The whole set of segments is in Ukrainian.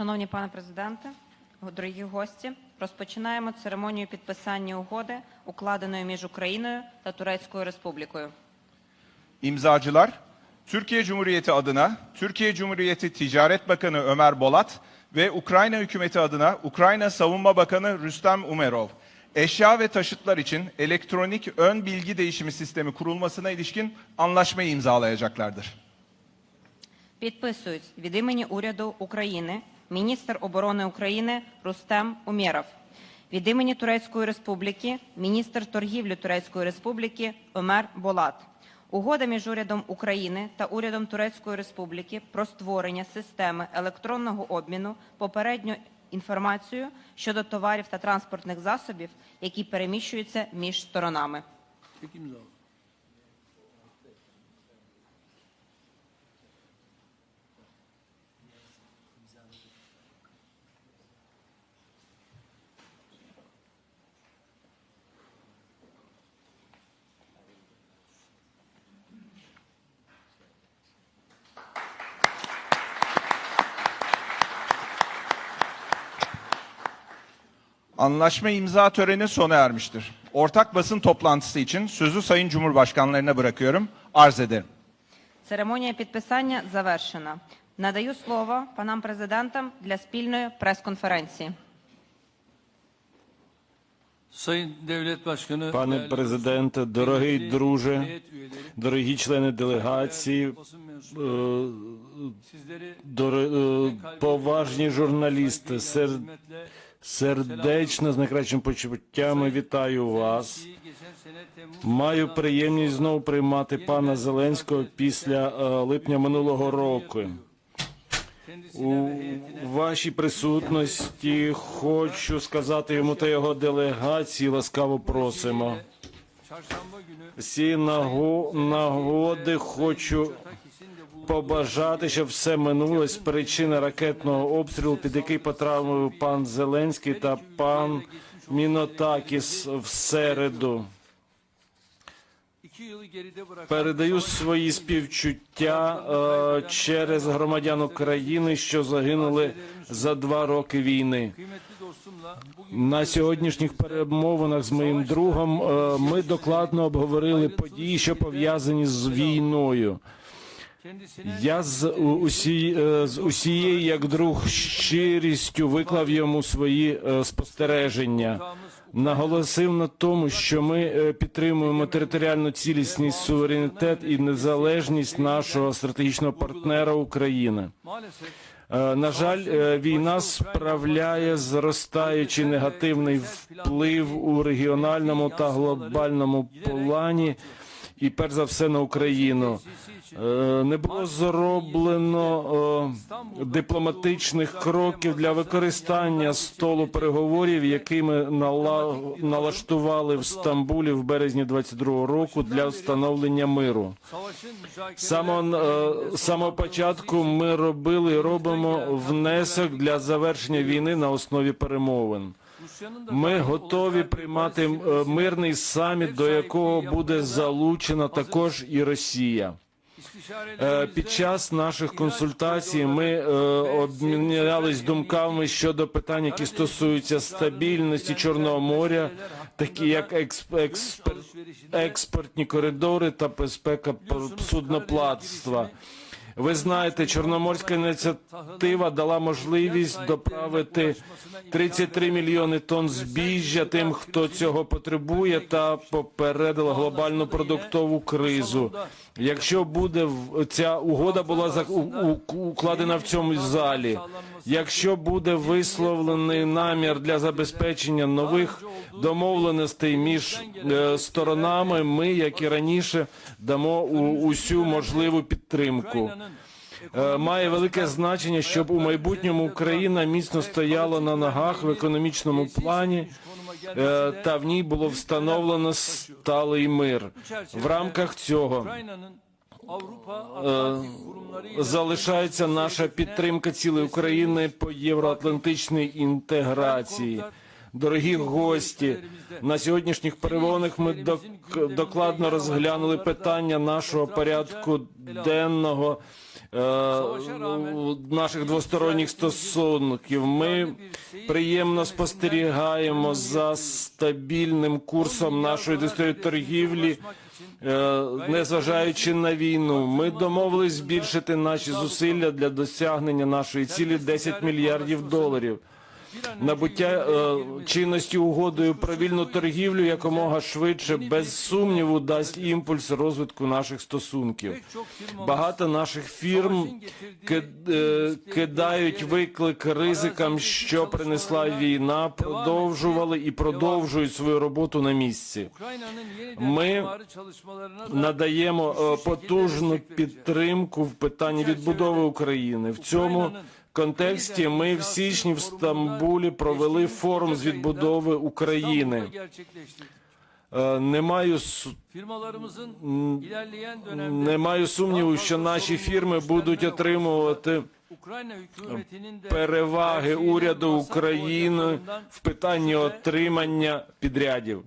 Шановні пане президенте, дорогі гості, розпочинаємо церемонію підписання угоди, укладеної між Україною та Турецькою Республікою. İmzacılar, Türkiye Cumhuriyeti adına Türkiye Cumhuriyeti Ticaret Bakanı Ömer Bolat ve Ukrayna hükümeti adına Ukrayna Savunma Bakanı Rüstem Umerov, eşya ve taşıtlar için elektronik ön bilgi değişimi sistemi kurulmasına ilişkin anlaşmayı imzalayacaklardır. Підписують від імені уряду України міністр оборони України Рустем Умєров. Від імені Турецької Республіки міністр торгівлі Турецької Республіки Ömer Болат. Угода між урядом України та урядом Турецької Республіки про створення системи електронного обміну попередньо інформацією щодо товарів та транспортних засобів, які переміщуються між сторонами. Anlaşma imza töreni sona ermiştir. Ortak basın toplantısı için sözü Sayın Cumhurbaşkanlarına bırakıyorum. Arz ederim. Церемонія підписання завершена. Надаю слово панам президентам для спільної прес-конференції. Sayın Devlet Başkanı, Пане değerli президенте, dostlar, дорогий kıymetli друже, heyet üyeleri, дорогі члени делегації, basın е, mensupları, sizleri дор- е, поважні журналісти, сер- hürmetle сердечно з найкращими почуттями вітаю вас. Маю приємність знову приймати пана Зеленського після е, липня минулого року. У вашій присутності хочу сказати йому та його делегації ласкаво просимо. З цієї нагоди хочу побажати, щоб все минулось з причини ракетного обстрілу, під який потрапив пан Зеленський та пан Мінотакіс в середу. Передаю свої співчуття е, через громадян України, що загинули за два роки війни. На сьогоднішніх перемовинах з моїм другом е, ми докладно обговорили події, що пов'язані з війною. Я з усі, е, з усією, як друг, щирістю виклав йому свої е, спостереження. Наголосив на тому, що ми е, підтримуємо територіальну цілісність, суверенітет і незалежність нашого стратегічного партнера України. На жаль, війна справляє зростаючий негативний вплив у регіональному та глобальному плані, і перш за все на Україну. Е, Не було зроблено е, дипломатичних кроків для використання столу переговорів, який ми налаштували в Стамбулі в березні 22-го року для встановлення миру. самого, е, самого початку ми робили і робимо внесок для завершення війни на основі перемовин. Ми готові приймати е, мирний саміт, до якого буде залучена також і Росія. Е, Під час наших консультацій ми е, обмінялись думками щодо питань, які стосуються стабільності Чорного моря, такі як експортні коридори та безпека судноплатства. Ви знаєте, Чорноморська ініціатива дала можливість доправити 33 мільйони тонн збіжжя тим, хто цього потребує, та попередила глобальну продуктову кризу. Якщо буде ця угода була укладена в цьому залі, якщо буде висловлений намір для забезпечення нових домовленостей між е, сторонами, ми, як і раніше, дамо усю можливу підтримку. Е, Має велике значення, щоб у майбутньому Україна міцно стояла на ногах в економічному плані, та в ній було встановлено сталий мир. В рамках цього Avrupa залишається наша підтримка цілої України по євроатлантичній інтеграції. Дорогі гості, на сьогоднішніх перемовинах ми док- докладно розглянули питання нашого порядку денного наших двосторонніх стосунків. Ми приємно спостерігаємо за стабільним курсом нашої дистої торгівлі. Е, незважаючи на війну, ми домовились збільшити наші зусилля для досягнення нашої цілі 10 мільярдів доларів. Набуття е, чинності угодою про вільну торгівлю якомога швидше, без сумніву, дасть імпульс розвитку наших стосунків. Багато наших фірм е, кидають виклик ризикам, що принесла війна, продовжували і продовжують свою роботу на місці. Ми надаємо е, потужну підтримку в питанні відбудови України. В цьому контексті ми в січні в Стамбулі провели форум з відбудови України. Е, Не маю не маю сумніву, що наші фірми будуть отримувати переваги уряду України в питанні отримання підрядів.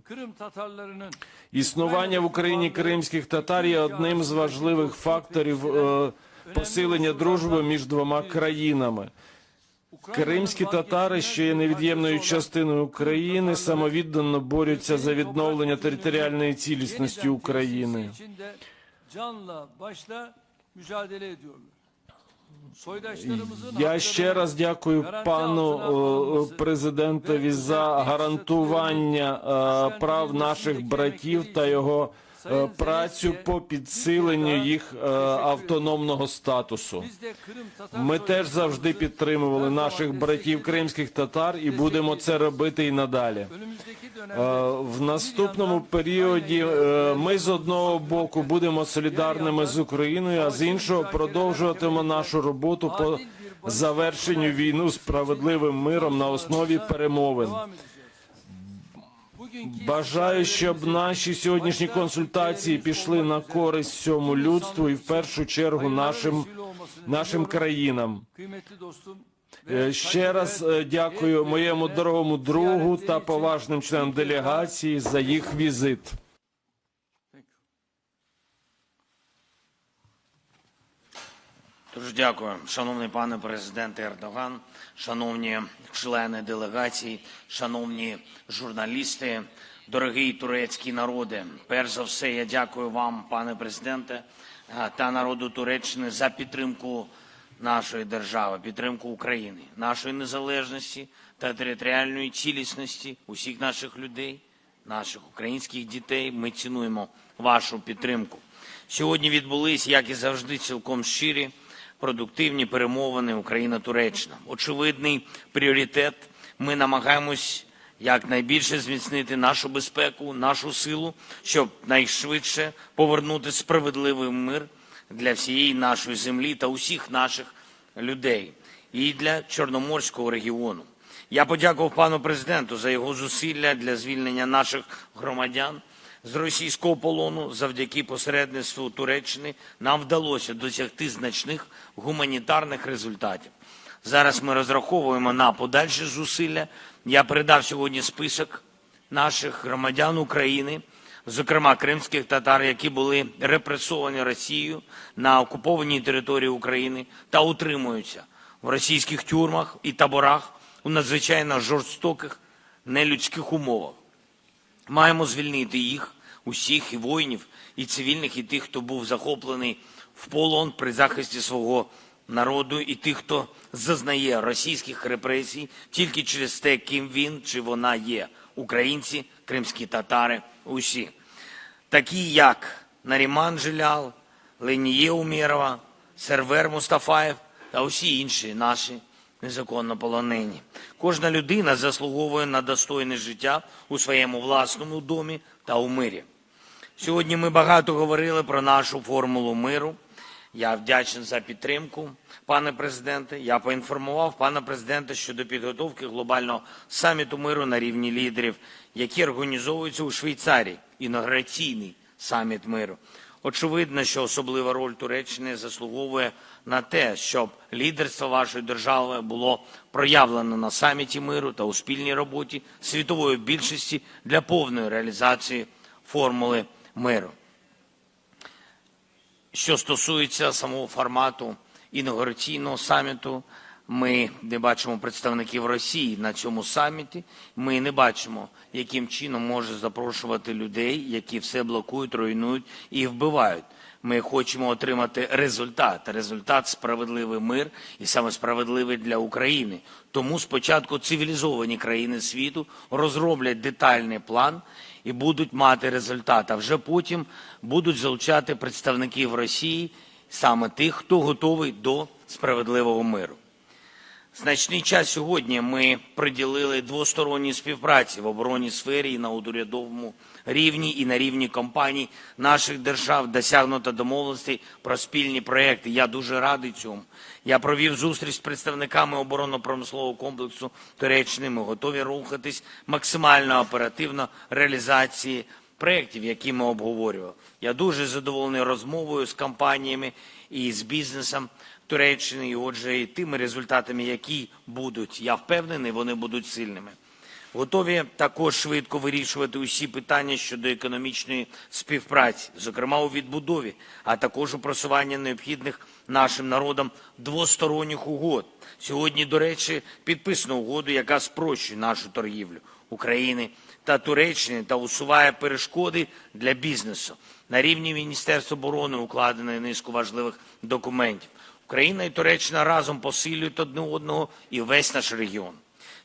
Існування в Україні кримських татар є одним з важливих факторів е, посилення дружби між двома країнами. Кримські татари, що є невід'ємною частиною України, самовіддано борються за відновлення територіальної цілісності України. Я ще раз дякую пану е, президентові за гарантування е, прав наших братів та його працю по підсиленню їх е, автономного статусу. Ми теж завжди підтримували наших братів кримських татар і будемо це робити і надалі. Е, В наступному періоді е, ми з одного боку будемо солідарними з Україною, а з іншого продовжуватимемо нашу роботу по завершенню війну справедливим миром на основі перемовин. Бажаю, щоб наші сьогоднішні консультації пішли на користь всьому людству і в першу чергу нашим, нашим країнам. kıymetli Е, Ще раз е, дякую моєму дорогому другу та поважним членам делегації за їх візит. Дуже дякую, шановний пане президенте Ердоган, шановні члени делегації, шановні журналісти, дорогий турецький народе. Перш за все, я дякую вам, пане президенте, е, та народу Туреччини за підтримку нашої держави, підтримку України, нашої незалежності та територіальної цілісності усіх наших людей, наших українських дітей. Ми цінуємо вашу підтримку. Сьогодні відбулись, як і завжди, цілком щирі, продуктивні перемовини Україна-Туреччина. Очевидний пріоритет. Ми намагаємось якнайбільше зміцнити нашу безпеку, нашу силу, щоб найшвидше повернути справедливий мир для всієї нашої землі та усіх наших людей і для Чорноморського регіону. Я подякував пану президенту за його зусилля для звільнення наших громадян з російського полону. Завдяки посередництву Туреччини нам вдалося досягти значних гуманітарних результатів. Зараз ми розраховуємо на подальші зусилля. Я передав сьогодні список наших громадян України, зокрема кримських татар, які були репресовані Росією на окупованій території України та утримуються в російських тюрмах і таборах у надзвичайно жорстоких нелюдських умовах. Маємо звільнити їх, усіх, і воїнів, і цивільних, і тих, хто був захоплений в полон при захисті свого народу, і тих, хто зазнає російських репресій тільки через те, ким він чи вона є. Українці, кримські татари, усі. Такі як Наріман Жилял, Леніє Умєрова, Сервер Мустафаєв та усі інші наші незаконно полонені. Кожна людина заслуговує на достойне життя у своєму власному домі та у мирі. Сьогодні ми багато говорили про нашу формулу миру. Я вдячний за підтримку, пане президенте. Я поінформував пана президента щодо підготовки глобального саміту миру на рівні лідерів, який організовується у Швейцарії, інаугураційний саміт миру. Очевидно, що особлива роль Туреччини заслуговує на те, щоб лідерство вашої держави було проявлено на саміті миру та у спільній роботі світової більшості для повної реалізації формули миру. Що стосується самого формату інаугураційного саміту. Ми не бачимо представників Росії на цьому саміті. Ми не бачимо, яким чином може запрошувати людей, які все блокують, руйнують і вбивають. Ми хочемо отримати результат. Результат справедливий мир і саме справедливий для України. Тому спочатку цивілізовані країни світу розроблять детальний план і будуть мати результат. А вже потім будуть залучати представників Росії, саме тих, хто готовий до справедливого миру. Значний час сьогодні ми приділили двосторонній співпраці в оборонній сфері і на урядовому рівні, і на рівні компаній наших держав досягнуто домовленостей про спільні проекти. Я дуже радий цьому. Я провів зустріч з представниками оборонно-промислового комплексу Туреччини. Ми готові рухатись максимально оперативно реалізації проєктів, які ми обговорювали. Я дуже задоволений розмовою з компаніями і з бізнесом Туреччини, і отже, і тими результатами, які будуть. Я впевнений, вони будуть сильними. Готові також швидко вирішувати усі питання щодо економічної співпраці, зокрема у відбудові, а також у просуванні необхідних нашим народам двосторонніх угод. Сьогодні, до речі, підписано угоду, яка спрощує нашу торгівлю України та Туреччини та усуває перешкоди для бізнесу. На рівні Міністерства оборони укладено низку важливих документів. Україна і Туреччина разом посилюють одне одного і весь наш регіон.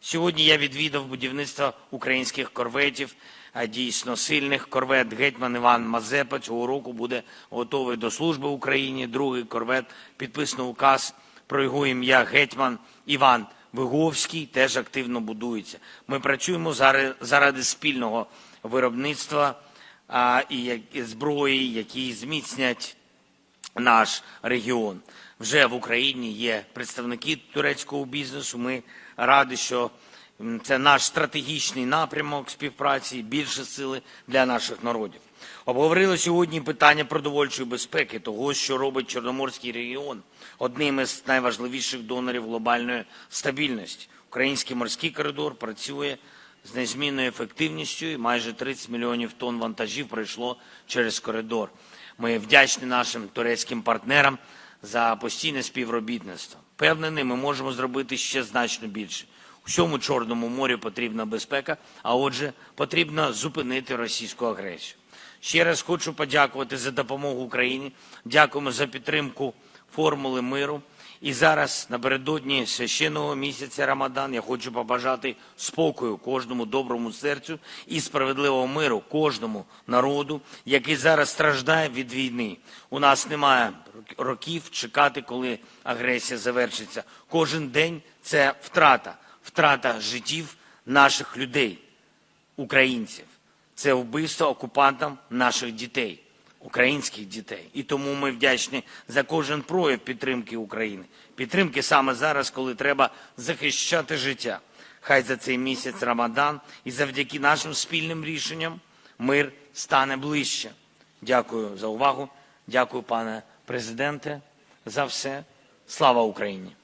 Сьогодні я відвідав будівництво українських корветів, а дійсно сильних корвет. Гетьман Іван Мазепа цього року буде готовий до служби в Україні. Другий корвет підписано указ про його ім'я Гетьман Іван Виговський теж активно будується. Ми працюємо заради, спільного виробництва і зброї, які зміцнять наш регіон. Вже в Україні є представники турецького бізнесу. Ми раді, що це наш стратегічний напрямок співпраці, більше сили для наших народів. Обговорили сьогодні питання продовольчої безпеки, того, що робить Чорноморський регіон одним із найважливіших донорів глобальної стабільності. Український морський коридор працює з незмінною ефективністю, і майже 30 мільйонів тонн вантажів пройшло через коридор. Ми вдячні нашим турецьким партнерам за постійне співробітництво. Впевнений, ми можемо зробити ще значно більше. У Чорному морі потрібна безпека, а отже, потрібно зупинити російську агресію. Ще раз хочу подякувати за допомогу Україні. Дякуємо за підтримку формули миру. І зараз, напередодні священного місяця Рамадан, я хочу побажати спокою кожному доброму серцю і справедливого миру кожному народу, який зараз страждає від війни. У нас немає років чекати, коли агресія завершиться. Кожен день це втрата, втрата життів наших людей, українців. Це вбивство окупантам наших дітей, українських дітей. І тому ми вдячні за кожен прояв підтримки України. Підтримки саме зараз, коли треба захищати життя. Хай за цей місяць Рамадан і завдяки нашим спільним рішенням мир стане ближче. Дякую за увагу. Дякую, пане президенте, за все. Слава Україні!